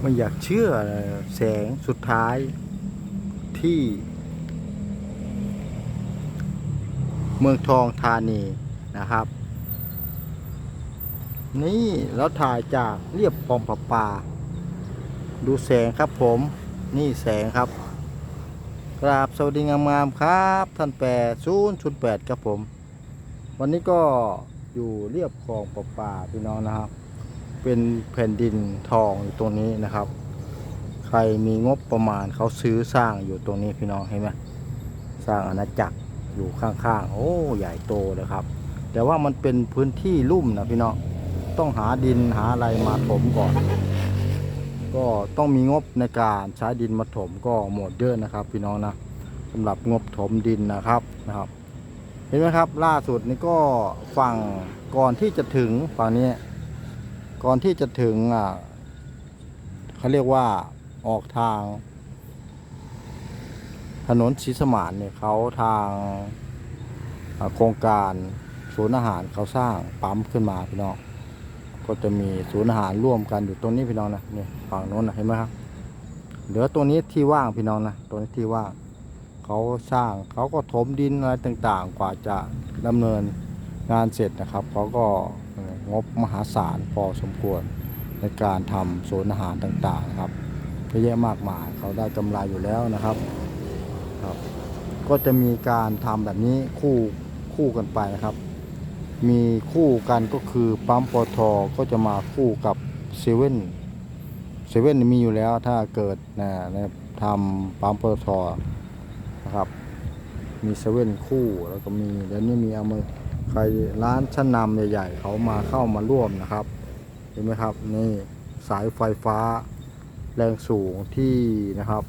ไม่อยากเชื่อแสงสุดท้ายที่ เมืองทองธานีนะครับ นี่แล้วถ่ายจากเรียบคลองประปา ดูแสงครับผมนี่แสงครับ กราบสวัสดีงามๆครับ ท่านแปดศูนย์ชุดแปดครับผม วันนี้ก็อยู่เรียบคลองประปาพี่น้องนะครับ เป็นแผ่นดินทองอยู่ตรงนี้นะครับ ใครมีงบประมาณเขาซื้อสร้างอยู่ตรงนี้พี่น้องเห็นไหมสร้างอาณาจักรอยู่ข้างๆ โอ้ใหญ่โตเลยครับ แต่ว่ามันเป็นพื้นที่ลุ่มนะพี่น้องต้องหาดินหาอะไรมาถมก่อน ก็ต้องมีงบในการใช้ดินมาถมก็หมดเยอะนะครับ พี่น้องนะสำหรับงบถมดินนะครับนะครับ เห็นไหมครับล่าสุดนี่ก็ฝั่งก่อนที่จะถึงฝั่งนี้ ก่อนที่จะถึงอ่าเขาเรียกว่าออกทาง ถนนศรีสมานเนี่ยเขาทางโครงการศูนย์อาหารเขาสร้างปั๊มขึ้นมาพี่น้องก็จะมีศูนย์อาหารร่วมกันอยู่ตรงนี้พี่น้องนะนี่ฝั่งโน้นนะเห็นไหมครับเหลือตรงนี้ที่ว่างพี่น้องนะตรงนี้ที่ว่างเขาสร้างเขาก็ถมดินอะไรต่างๆ กว่าจะดำเนิน งานเสร็จนะครับเขาก็งบมหาศาลพอสมควรในการทำศูนย์อาหารต่างๆนะครับเยอะแยะมากมายเขาได้กำไรอยู่แล้วนะครับครับ ก็จะมีการทำแบบนี้คู่คู่กันไปนะครับ มีคู่กันก็คือปั๊มปตทก็จะมาคู่กับเซเว่นเซเว่นมีอยู่แล้วถ้าเกิดนะนะทำปั๊มปตทนะครับ มีเซเว่นคู่แล้วก็มีเดี๋ยวนี้มีเอามา ใครร้านชั้นนำใหญ่ๆเขามาเข้ามาร่วมนะครับเห็นไหมครับนี่สายไฟฟ้าแรงสูงที่นะครับ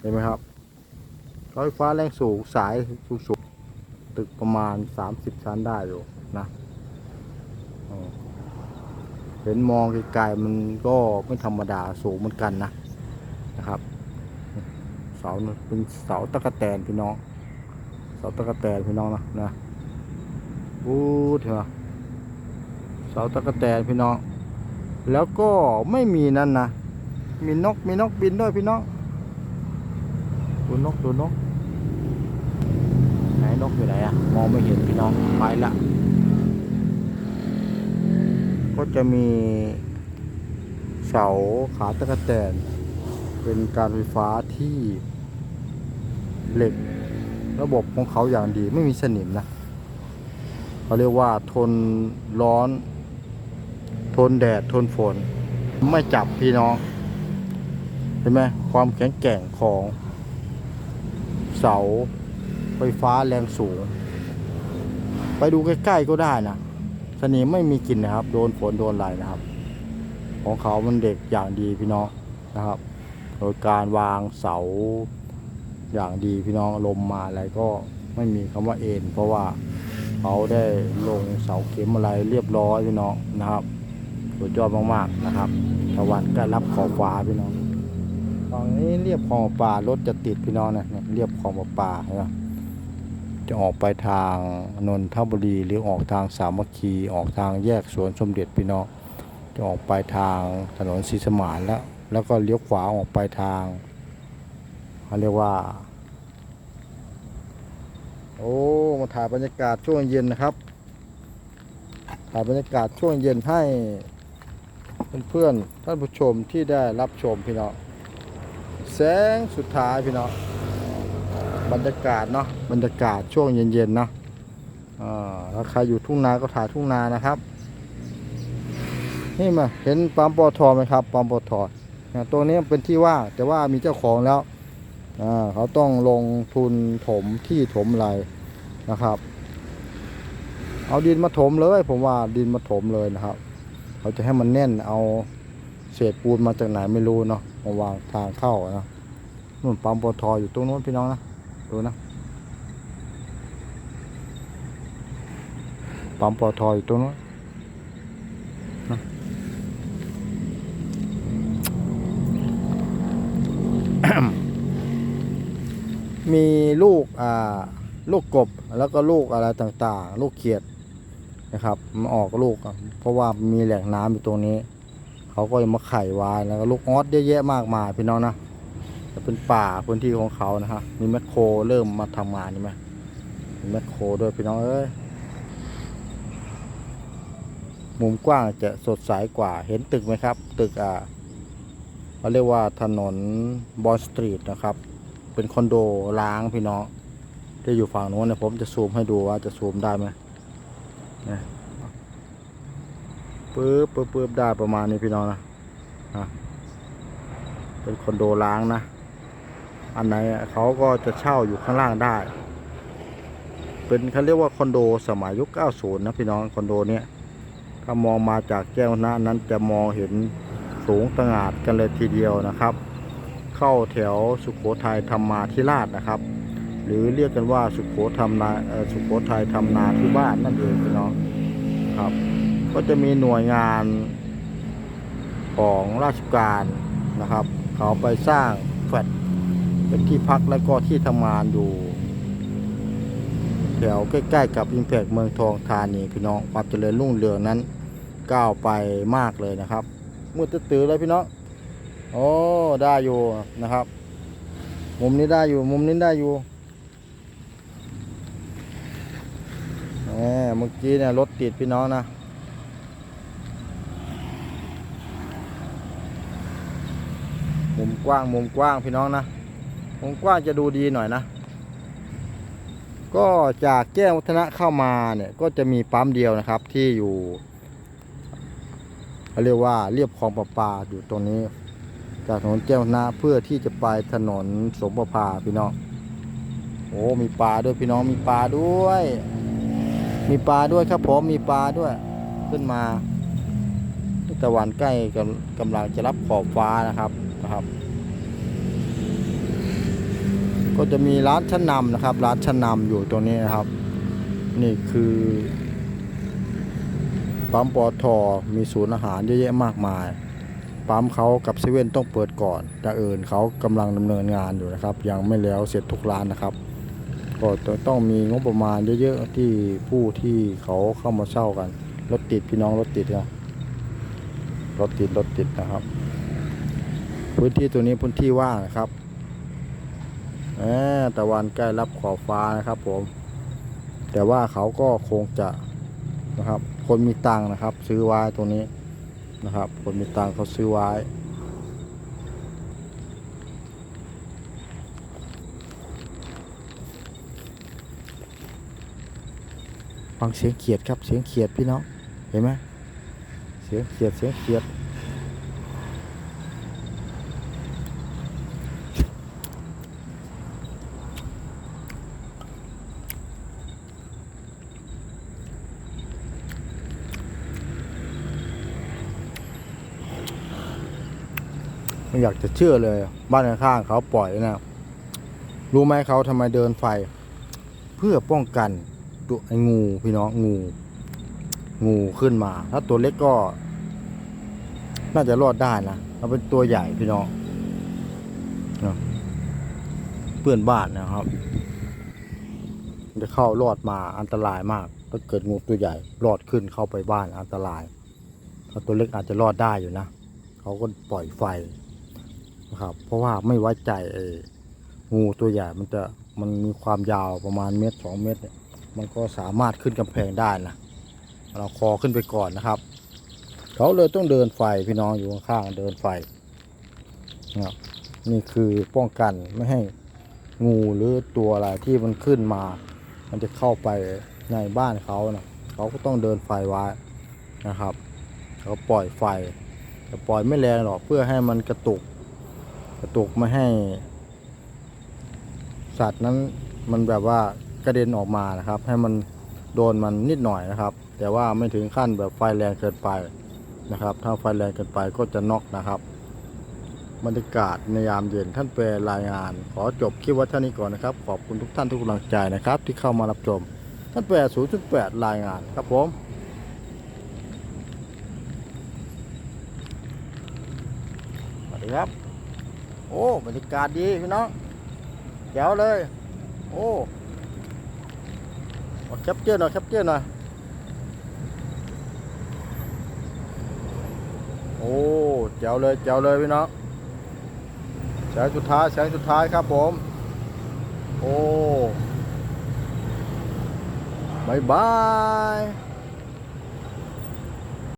เห็นไหมครับสายไฟฟ้าแรงสูงสายสูงๆตึกประมาณ 30 ชั้นได้อยู่นะเห็นมองไกลๆมันก็ไม่ธรรมดาสูงเหมือนกันนะนะครับเสาเป็นเสาตะกะแตนพี่น้องเสาตะกะแตนพี่น้องนะนะ อู้เถอะเสาตะกะแตนพี่น้อง แล้วก็ไม่มีนั่นนะ มีนก มีนกบินด้วยพี่น้องดูนกดูนก ไหนนกอยู่ไหนอะมองไม่เห็นพี่น้อง ไปละ ก็จะมีเสาขาตะกะแตน เป็นการไฟฟ้าที่เหล็ก ระบบของเขาอย่างดีไม่มีสนิมนะ เขาเรียกว่าทนร้อน ทนแดดทนฝน ไม่จับพี่น้องเห็นไหมความแข็งแกร่งของเสาไฟฟ้าแรงสูง ไปดูใกล้ๆก็ได้นะสนิมไม่มีกลิ่นนะครับ โดนฝนโดนอะไรนะครับ ของเขามันเด็กอย่างดีพี่น้องนะครับ โดยการวางเสาอย่างดีพี่น้องลมมาอะไรก็ไม่มีคำว่าเอ็นเพราะว่า เขาได้ลงเสาเข็มอะไรเรียบร้อยพี่น้องนะครับสุดยอดมากๆนะครับตะวันก็รับขอบฟ้าพี่น้องฝั่งนี้เรียบคลองประปารถจะติดพี่น้องนะเนี่ยเรียบคลองประปานไหมจะออกไปทางนนทบุรีหรือออกทางสามัคคีออกทางแยกสวนสมเด็จพี่น้องจะออกไปทางถนนศรีสมานแล้ว แล้วก็เลี้ยวขวาออกไปทางเขาเรียกว่า โอ้มาถ่ายบรรยากาศช่วงเย็นนะครับถ่ายบรรยากาศช่วงเย็นให้เพื่อนๆท่านผู้ชมที่ได้รับชมพี่น้องแสงสุดท้ายพี่น้องบรรยากาศเนาะบรรยากาศช่วงเย็นๆเนาะอ่าถ้าใครอยู่ทุ่งนาก็ถ่ายทุ่งนานะครับ นี่มาเห็นปั๊มปอทอไหมครับปั๊มปอทอตัวนี้เป็นที่ว่าแต่ว่ามีเจ้าของแล้ว เขาต้องลงทุนถมที่ถมอะไรนะครับ เอาดินมาถมเลย ผมว่าดินมาถมเลยนะครับ เขาจะให้มันแน่นเอาเศษปูนมาจากไหนไม่รู้เนาะมาวางทางเข้านะนู่นปั๊มปอทออยู่ตรงโน้นพี่น้องนะดูนะปั๊มปอทออยู่ตรงโน้นมี มีลูกอ่าลูกกบแล้วก็ลูกอะไรต่างๆ ลูกเขียดนะครับมันออกลูกเพราะว่ามีแหล่งน้ำอยู่ตรงนี้ เขาก็มาไข่วายแล้วก็ลูกออสเยอะแยะมากมายพี่น้องนะจะเป็นป่าพื้นที่ของเขานะฮะมีแมคโครเริ่มมาทำงานนี่ไหมมีแมคโครด้วยพี่น้องเอ้ยมุมกว้างจะสดใสกว่าเห็นตึกไหมครับ ตึกอ่าเขาเรียกว่าถนนบอลสตรีทนะครับ เป็นคอนโดล้างพี่น้องที่อยู่ฝั่งโน้นเนี่ยผมจะซูมให้ดูว่าจะซูมได้ไหมนี่ยปึ๊บปึ๊บปึ๊บได้ประมาณนี้พี่น้องนะอะเป็นคอนโดล้างนะ อันไหนเขาก็จะเช่าอยู่ข้างล่างได้ เป็นเขาเรียกว่าคอนโดสมัยยุค 90 นะพี่น้องคอนโดเนี้ยถ้ามองมาจากแก้วหน้านั้นจะมองเห็นสูงตระหงาดกันเลยทีเดียวนะครับ เข้าแถวสุขโขทัยธรรมาธิราชนะครับ หรือเรียกกันว่าสุขโขทำนาสุขโขทัยทำนาที่บ้านนั่นเองพี่น้องครับ ก็จะมีหน่วยงานของราชการนะครับ เขาไปสร้างแฟลตเป็นที่พักและก็ที่ทำงานอยู่แถวใกล้ๆกับอิมแพกเมืองทองธานีพี่น้องความเจริญรุ่งเรืองนั้นก้าวไปมากเลยนะครับมืดตื้อๆเลยพี่น้อง โอ้ได้อยู่นะครับ มุมนี้ได้อยู่ มุมนี้ได้อยู่แหมเมื่อกี้เนี่ยรถติดพี่น้องนะมุมกว้างมุมกว้างพี่น้องนะมุมกว้างจะดูดีหน่อยนะ ก็จากแก้ววัฒนะเข้ามาเนี่ยก็จะมีปั๊มเดียวนะครับที่อยู่เขาเรียกว่าเรียบคลองประปาอยู่ตรงนี้ จากถนนแจ้งวัฒนะเพื่อที่จะไปถนนสมประภาพี่น้องโอ้มีปลาด้วยพี่น้องมีปลาด้วย มีปลาด้วยครับผมมีปลาด้วย ขึ้นมาตะวันใกล้กำกำลังจะรับขอบฟ้านะครับนะครับ ก็จะมีร้านชั้นนำนะครับ ร้านชั้นนำอยู่ตรงนี้นะครับ นี่คือปั๊มปอทอมีศูนย์อาหารเยอะแยะมากมาย ปั๊มเขากับเซเว่นต้องเปิดก่อนแต่อื่นเขากำลังดำเนินงานอยู่นะครับ ยังไม่แล้วเสร็จทุกร้านนะครับ ก็ต้องมีงบประมาณเยอะๆที่ผู้ที่เขาเข้ามาเช่ากันรถติดพี่น้องรถติดนะรถติดรถติดนะครับ พื้นที่ตัวนี้พื้นที่ว่างนะครับแตะวันใกล้รับขอบฟ้านะครับ ผม แต่ว่าเขาก็คงจะนะครับ คนมีตังค์นะครับ ซื้อไว้ตรงนี้ นะครับ คนมีตังเขาซื้อไว้ฟังเสียงเขียดครับเสียงเขียดพี่น้องเห็นไหมเสียงเขียดเสียงเขียดไม่ อยากจะเชื่อเลย บ้านข้างเขาปล่อยนะ รู้ไหมเขาทำไมเดินไฟ เพื่อป้องกันตัวไอ้งูพี่น้องงู งูขึ้นมา ถ้าตัวเล็กก็ น่าจะรอดได้นะถ้าเป็นตัวใหญ่พี่น้องเพื่อนบ้านนะครับ จะเข้ารอดมาอันตรายมากถ้าเกิดงูตัวใหญ่รอดขึ้นเข้าไปบ้านอันตรายถ้าตัวเล็กอาจจะรอดได้อยู่นะ เขาก็ปล่อยไฟ นะครับ เพราะว่าไม่ไว้ใจไอ้งูตัวใหญ่มันจะมันมีความยาวประมาณเมตรสองเมตรเนี่ยมันก็สามารถขึ้นกำแพงได้นะเราคอขึ้นไปก่อนนะครับ เขาเลยต้องเดินไฟพี่น้องอยู่ข้างๆเดินไฟนะครับนี่คือป้องกันไม่ให้งูหรือตัวอะไรที่มันขึ้นมา มันจะเข้าไปในบ้านเขานะเขาก็ต้องเดินไฟไว้นะครับเขาปล่อยไฟแต่ปล่อยไม่แรงหรอกเพื่อให้มันกระตุก กระตุกไม่ให้ สัตว์นั้นมันแบบว่ากระเด็นออกมานะครับ ให้มันโดนมันนิดหน่อยนะครับ แต่ว่าไม่ถึงขั้นแบบไฟแรงเกินไปนะครับ ถ้าไฟแรงเกินไปก็จะน็อกนะครับบรรยากาศในยามเย็นท่านแปรายงาน ขอจบคลิปวัฒนี้ก่อนนะครับ ขอบคุณทุกท่านทุกกำลังใจนะครับ ที่เข้ามารับชม ท่านแปล0.8 รายงานครับผมสวัสดีครับ โอ้บรรยากาศดีพี่น้องแจ๋วเลย โอ้เอาแคปเจอร์หน่อยแคปเจอร์หน่อยโอ้แจ๋วเลยแจ๋วเลยพี่น้องแสงสุดท้ายแสงสุดท้ายครับผม โอ้บายบาย